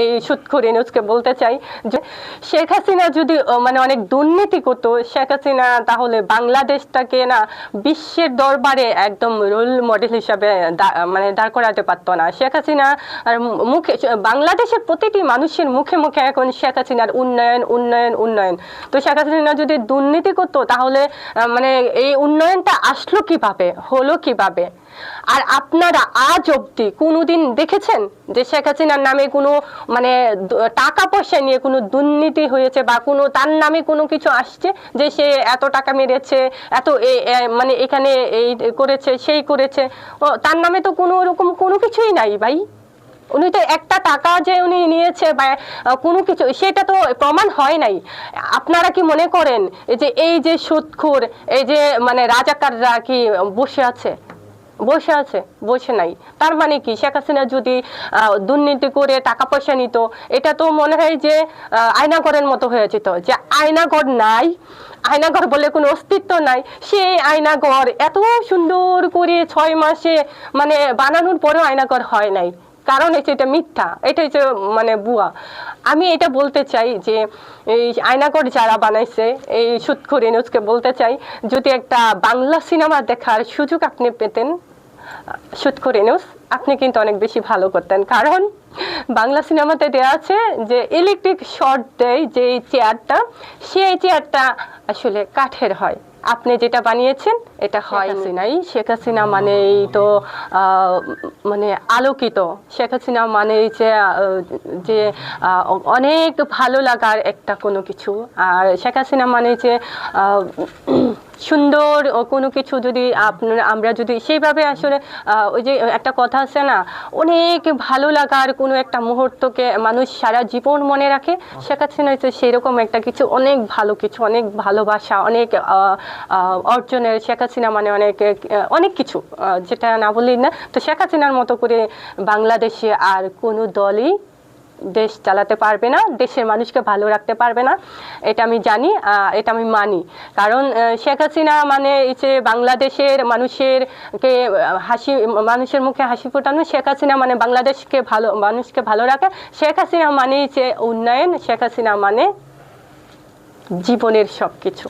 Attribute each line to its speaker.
Speaker 1: এই সুৎখুর ইনুজকে বলতে চাই যে শেখ হাসিনা যদি মানে অনেক দুর্নীতি করতো, শেখ হাসিনা তাহলে বাংলাদেশটাকে না বিশ্বের দরবারে একদম রোল মডেল হিসাবে মানে দাঁড় করাতে পারতো না। শেখ হাসিনা আর মুখে, বাংলাদেশের প্রতিটি মানুষের মুখে মুখে এখন শেখ হাসিনার উন্নয়ন উন্নয়ন উন্নয়ন। তো শেখ হাসিনা যদি দুর্নীতি করতো তাহলে মানে এই উন্নয়নটা আসলো কীভাবে, হলো কীভাবে? আর আপনারা আজ অব্দি কোনোদিন দেখেছেন যে শেখ হাসিনার নামে কোনো মানে টাকা পয়সা নিয়ে কোনো দুর্নীতি হয়েছে বা কোনো, তার নামে কোনো কিছু আসছে যে সে এত টাকা মেরেছে, এত মানে এখানে এই করেছে, সেই করেছে? তার নামে তো কোনো রকম, কোনো কিছুই নাই ভাই। উনি তো একটা টাকা যে উনি নিয়েছে বা কোনো কিছু, সেটা তো প্রমাণ হয় নাই। আপনারা কি মনে করেন যে, এই যে সুদখোর এই যে মানে রাজাকাররা কি বসে আছে? বসে আছে, বসে নাই। তার মানে কি? শেখ হাসিনা যদি দুর্নীতি করে টাকা পয়সা নিত, এটা তো মনে হয় যে আয়নাগরের মতো হয়ে যেত। যে আয়নাগর নাই আয়নাঘর বলে কোনো অস্তিত্ব নাই, সেই আয়নাঘর এত সুন্দর করে ছয় মাসে মানে বানানোর পরেও আয়নাঘর হয় নাই। কারণ হচ্ছে এটা মিথ্যা, এটা হচ্ছে মানে বুয়া আমি এটা বলতে চাই যে, এই আয়নাগর যারা বানাইছে, এই সুৎখুর ইনুজকে বলতে চাই, যদি একটা বাংলা সিনেমা দেখার সুযোগ আপনি পেতেন, সুৎখুর ইনুজ আপনি কিন্তু অনেক বেশি ভালো করতেন। কারণ বাংলা সিনেমাতে দেওয়া আছে যে ইলেকট্রিক শর্ট দেয় যে চেয়ারটা সেই চেয়ারটা আসলে কাঠের হয়। আপনি যেটা বানিয়েছেন এটা হয় নাই। শেখ হাসিনা মানেই তো মানে আলোকিত। শেখ হাসিনা মানেই যে যে অনেক ভালো লাগার একটা কোনো কিছু। আর শেখ হাসিনা মানে যে আহ, সুন্দর কোনো কিছু যদি আপনার, আমরা যদি সেইভাবে আসলে ওই যে একটা কথা আছে না, অনেক ভালো লাগার কোনো একটা মুহূর্তকে মানুষ সারা জীবন মনে রাখে শেখ হাসিনা হচ্ছে সেরকম একটা কিছু, অনেক ভালো কিছু, অনেক ভালোবাসা, অনেক অর্জনের শেখ হাসিনা মানে অনেক অনেক কিছু যেটা না বললেই না, তো শেখ হাসিনার মতো করে বাংলাদেশে আর কোনো দলই দেশ চালাতে পারবে না, দেশের মানুষকে ভালো রাখতে পারবে না, এটা আমি জানি এটা আমি মানি। কারণ শেখ হাসিনা মানে যে বাংলাদেশের মানুষের কে হাসি, মানুষের মুখে হাসি ফোটানো, শেখ হাসিনা মানে বাংলাদেশকে ভালো, মানুষকে ভালো রাখে। শেখ হাসিনা মানে যে উন্নয়ন, শেখ হাসিনা মানে জীবনের সব কিছু